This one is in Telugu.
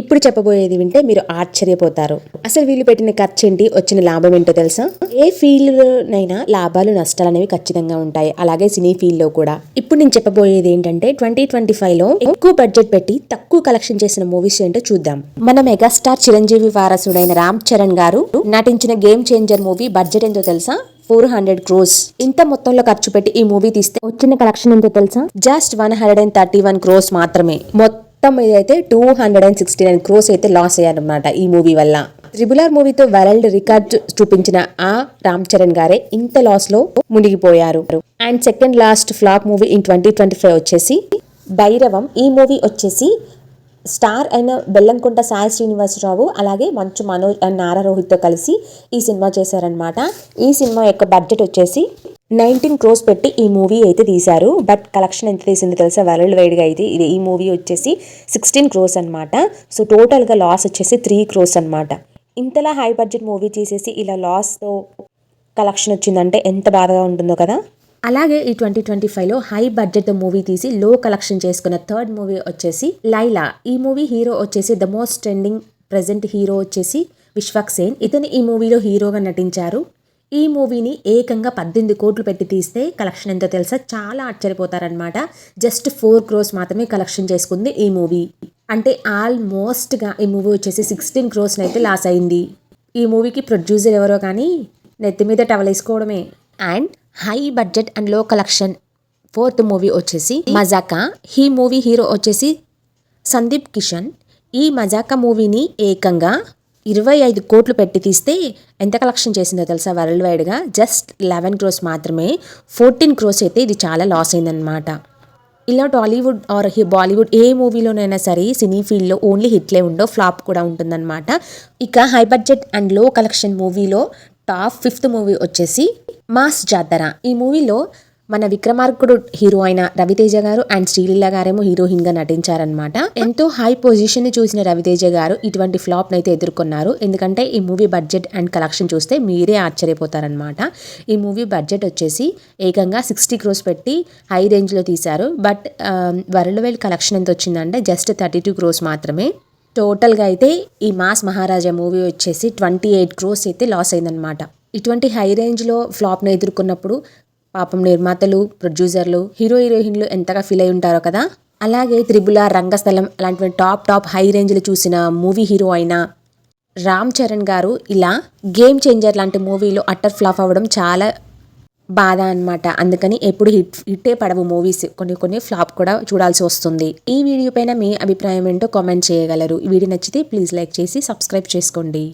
ఇప్పుడు చెప్పబోయేది వింటే మీరు ఆశ్చర్యపోతారు. అసలు వీళ్ళు పెట్టిన ఖర్చు ఏంటి? వచ్చిన లాభం ఏంటో తెలుసా? ఏ ఫీల్డ్లోనైనా లాభాలు నష్టాలు అనేవి ఖచ్చితంగా ఉంటాయి. అలాగే సినీ ఫీల్డ్లో కూడా. ఇప్పుడు నేను చెప్పబోయేది ఏంటంటే ట్వంటీ ట్వంటీ ఫైవ్లో ఎక్కువ బడ్జెట్ పెట్టి తక్కువ కలెక్షన్ చేసిన మూవీస్ ఏంటో చూద్దాం. మన మెగాస్టార్ చిరంజీవి వారసుడైన రామ్ చరణ్ గారు నటించిన గేమ్ చేంజర్ మూవీ బడ్జెట్ ఏంటో తెలుసా? ఫోర్ హండ్రెడ్ క్రోస్ ఇంత మొత్తంలో ఖర్చు పెట్టి ఈ మూవీ తీస్తే వచ్చిన కలెక్షన్ ఎంతో తెలుసా? Just one hundred and thirty one crores మాత్రమే. మొత్తం మీద అయితే two hundred and sixty nine crores అయితే లాస్ అయ్యారనమాట ఈ మూవీ వల్ల. త్రిబులార్ మూవీతో వరల్డ్ రికార్డ్ చూపించిన ఆ రామ్ చరణ్ గారే ఇంత లాస్లో మునిగిపోయారు. And second last flop movie in twenty twenty five వచ్చేసి భైరవం. ఈ మూవీ వచ్చేసి స్టార్ అయిన బెల్లంకుంట సాయి శ్రీనివాసరావు అలాగే మంచు మనోజ్ అండ్ నారా రోహిత్తో కలిసి ఈ సినిమా చేశారనమాట ఈ సినిమా యొక్క బడ్జెట్ వచ్చేసి నైన్టీన్ క్రోస్ పెట్టి ఈ మూవీ అయితే తీశారు. బట్ కలెక్షన్ ఎంత తీసిందో తెలుసా? వరల్డ్ వైడ్గా అయితే ఇది ఈ మూవీ వచ్చేసి సిక్స్టీన్ క్రోస్ అనమాట సో టోటల్గా లాస్ వచ్చేసి త్రీ క్రోస్ అనమాట ఇంతలా హై బడ్జెట్ మూవీ చేసేసి ఇలా లాస్తో కలెక్షన్ వచ్చిందంటే ఎంత బాధగా ఉంటుందో కదా? అలాగే ఈ ట్వంటీ ట్వంటీ ఫైవ్లో హై బడ్జెట్ మూవీ తీసి లో కలెక్షన్ చేసుకున్న థర్డ్ మూవీ వచ్చేసి లైలా. ఈ మూవీ హీరో వచ్చేసి the most trending present hero వచ్చేసి విశ్వక్ సేన్. ఇతను ఈ మూవీలో హీరోగా నటించారు. ఈ మూవీని ఏకంగా పద్దెనిమిది కోట్లు పెట్టి తీస్తే కలెక్షన్ ఎంతో తెలుసా? చాలా ఆశ్చర్యపోతారనమాట జస్ట్ ఫోర్ క్రోస్ మాత్రమే కలెక్షన్ చేసుకుంది ఈ మూవీ. అంటే ఆల్మోస్ట్గా ఈ మూవీ వచ్చేసి సిక్స్టీన్ క్రోస్ని అయితే లాస్ అయింది. ఈ మూవీకి ప్రొడ్యూసర్ ఎవరో కానీ నెత్తి మీద టవల్ వేసుకోవడమే. అండ్ హై బడ్జెట్ అండ్లో కలెక్షన్ ఫోర్త్ మూవీ వచ్చేసి మజాకా. ఈ మూవీ హీరో వచ్చేసి సందీప్ కిషన్. ఈ మజాకా మూవీని ఏకంగా ఇరవై ఐదు కోట్లు పెట్టి తీస్తే ఎంత కలెక్షన్ చేసిందో తెలుసా వరల్డ్ వైడ్గా? జస్ట్ లెవెన్ క్రోస్ మాత్రమే. ఫోర్టీన్ క్రోస్ అయితే ఇది చాలా లాస్ అయిందనమాట ఇలా టాలీవుడ్ ఆర్ బాలీవుడ్ ఏ మూవీలోనైనా సరే సినీ ఫీల్డ్లో ఓన్లీ హిట్లే ఉండో ఫ్లాప్ కూడా ఉంటుందన్నమాట. ఇక హై బడ్జెట్ అండ్లో కలెక్షన్ మూవీలో టాప్ ఫిఫ్త్ మూవీ వచ్చేసి మాస్ జాతర. ఈ మూవీలో మన విక్రమార్కుడు హీరో అయిన రవితేజ గారు అండ్ శ్రీలీల గారేమో హీరోయిన్గా నటించారనమాట ఎంతో హై పొజిషన్ని చూసిన రవితేజ గారు ఇటువంటి ఫ్లాప్ అయితే ఎదుర్కొన్నారు. ఎందుకంటే ఈ మూవీ బడ్జెట్ అండ్ కలెక్షన్ చూస్తే మీరే ఆశ్చర్యపోతారనమాట ఈ మూవీ బడ్జెట్ వచ్చేసి ఏకంగా సిక్స్టీ క్రోస్ పెట్టి హై రేంజ్లో తీశారు. బట్ వరల్డ్ వైడ్ కలెక్షన్ ఎంత వచ్చిందంటే జస్ట్ థర్టీ టూ క్రోస్ మాత్రమే. టోటల్గా అయితే ఈ మాస్ మహారాజా మూవీ వచ్చేసి ట్వంటీ ఎయిట్ క్రోస్ అయితే లాస్ అయిందనమాట ఇటువంటి హై రేంజ్లో ఫ్లాప్ను ఎదుర్కొన్నప్పుడు పాపం నిర్మాతలు ప్రొడ్యూసర్లు హీరో హీరోయిన్లు ఎంతగా ఫీల్ అయి ఉంటారో కదా? అలాగే త్రిబుల రంగస్థలం అలాంటివి టాప్ టాప్ హై రేంజ్లు చూసిన మూవీ హీరో అయిన రామ్ చరణ్ గారు ఇలా గేమ్ చేంజర్ లాంటి మూవీలో అట్టర్ ఫ్లాప్ అవ్వడం చాలా బాధ అన్నమాట. అందుకని ఎప్పుడు హిట్ హిట్టే పడవు మూవీస్. కొన్ని కొన్ని ఫ్లాప్ కూడా చూడాల్సి వస్తుంది. ఈ వీడియో పైన మీ అభిప్రాయం ఏంటో కామెంట్ చేయగలరు. ఈ వీడియో నచ్చితే ప్లీజ్ లైక్ చేసి సబ్స్క్రైబ్ చేసుకోండి.